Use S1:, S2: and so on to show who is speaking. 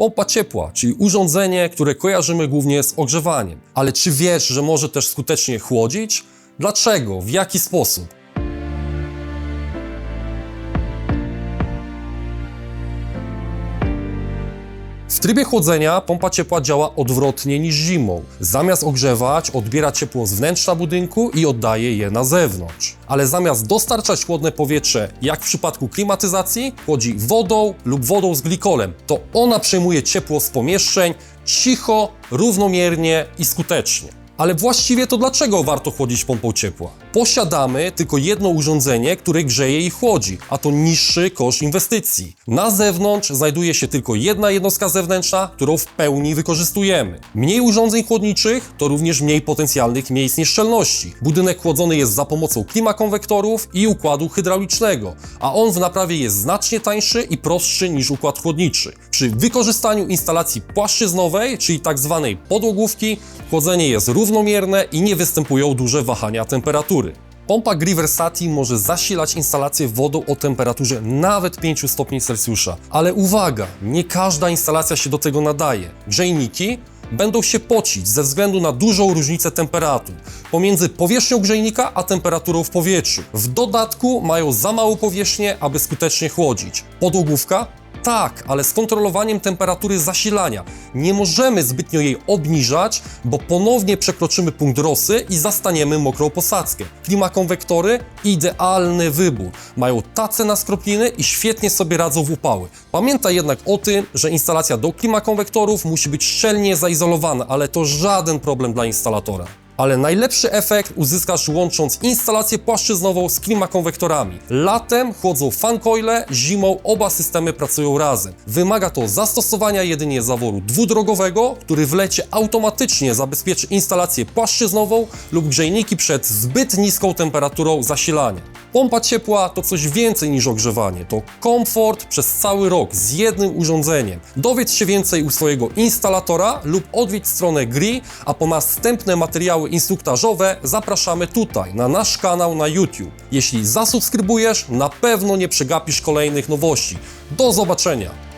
S1: Pompa ciepła, czyli urządzenie, które kojarzymy głównie z ogrzewaniem. Ale czy wiesz, że może też skutecznie chłodzić? Dlaczego? W jaki sposób? W trybie chłodzenia pompa ciepła działa odwrotnie niż zimą. Zamiast ogrzewać, odbiera ciepło z wnętrza budynku i oddaje je na zewnątrz. Ale zamiast dostarczać chłodne powietrze, jak w przypadku klimatyzacji, chłodzi wodą lub wodą z glikolem. To ona przejmuje ciepło z pomieszczeń cicho, równomiernie i skutecznie. Ale właściwie to dlaczego warto chłodzić pompą ciepła? Posiadamy tylko jedno urządzenie, które grzeje i chłodzi, a to niższy koszt inwestycji. Na zewnątrz znajduje się tylko jedna jednostka zewnętrzna, którą w pełni wykorzystujemy. Mniej urządzeń chłodniczych to również mniej potencjalnych miejsc nieszczelności. Budynek chłodzony jest za pomocą klimakonwektorów i układu hydraulicznego, a on w naprawie jest znacznie tańszy i prostszy niż układ chłodniczy. Przy wykorzystaniu instalacji płaszczyznowej, czyli tak zwanej podłogówki, chłodzenie jest równomierne i nie występują duże wahania temperatury. Pompa Griversati może zasilać instalację wodą o temperaturze nawet 5 stopni Celsjusza. Ale uwaga, nie każda instalacja się do tego nadaje. Grzejniki będą się pocić ze względu na dużą różnicę temperatur pomiędzy powierzchnią grzejnika a temperaturą w powietrzu. W dodatku mają za małą powierzchnię, aby skutecznie chłodzić. Podłogówka tak, ale z kontrolowaniem temperatury zasilania. Nie możemy zbytnio jej obniżać, bo ponownie przekroczymy punkt rosy i zastaniemy mokrą posadzkę. Klimakonwektory idealny wybór. Mają tace na skropliny i świetnie sobie radzą w upały. Pamiętaj jednak o tym, że instalacja do klimakonwektorów musi być szczelnie zaizolowana, ale to żaden problem dla instalatora ale najlepszy efekt uzyskasz łącząc instalację płaszczyznową z klimakonwektorami. Latem chłodzą fancoile, zimą oba systemy pracują razem. Wymaga to zastosowania jedynie zaworu dwudrogowego, który w lecie automatycznie zabezpieczy instalację płaszczyznową lub grzejniki przed zbyt niską temperaturą zasilania. Pompa ciepła to coś więcej niż ogrzewanie, to komfort przez cały rok z jednym urządzeniem. Dowiedz się więcej u swojego instalatora lub odwiedź stronę GRI, a po następne materiały instruktażowe zapraszamy tutaj, na nasz kanał na YouTube. Jeśli zasubskrybujesz, na pewno nie przegapisz kolejnych nowości. Do zobaczenia!